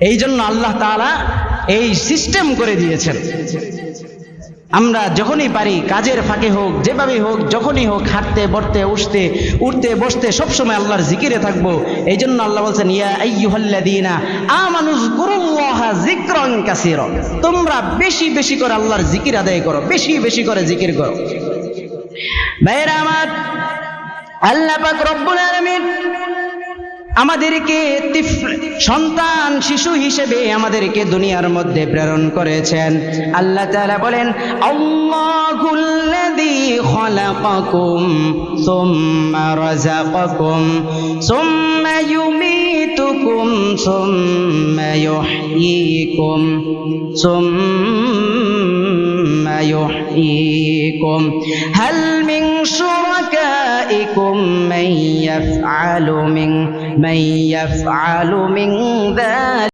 এই জন্য আল্লাহ তাআলা এই সিস্টেম করে দিয়েছেন। আমরা যখনই পারি, কাজের ফাঁকে হোক যেভাবে হোক, যখনই হোক, হাঁটতে, বসতে, উঠতে উঠতে, বসতে, সবসময় আল্লাহর জিকিরে থাকব। এই জন্য আল্লাহ বলছেন, ইয়া যিকরান কাসীরা। তোমরা বেশি বেশি করে আল্লাহর জিকির আদায় করো, বেশি বেশি করে জিকির করো। ভাইরা আমার, আল্লাহ পাক রব্বুল আলামিন আমাদেরকে সন্তান, শিশু হিসেবে আমাদেরকে দুনিয়ার মধ্যে প্রেরণ করেছেন। আল্লাহ তাআলা বলেন, আল্লাহুল্লাযী খলাকাকুম সুম্মা রাযাকাকুম, সুম্মা ইউমীতুকুম, সুম্মা ইউহয়ীকুম সুম্মা ইউহয়ীকুম হাল মিন عليكم من يفعل من من يفعل من ذلك.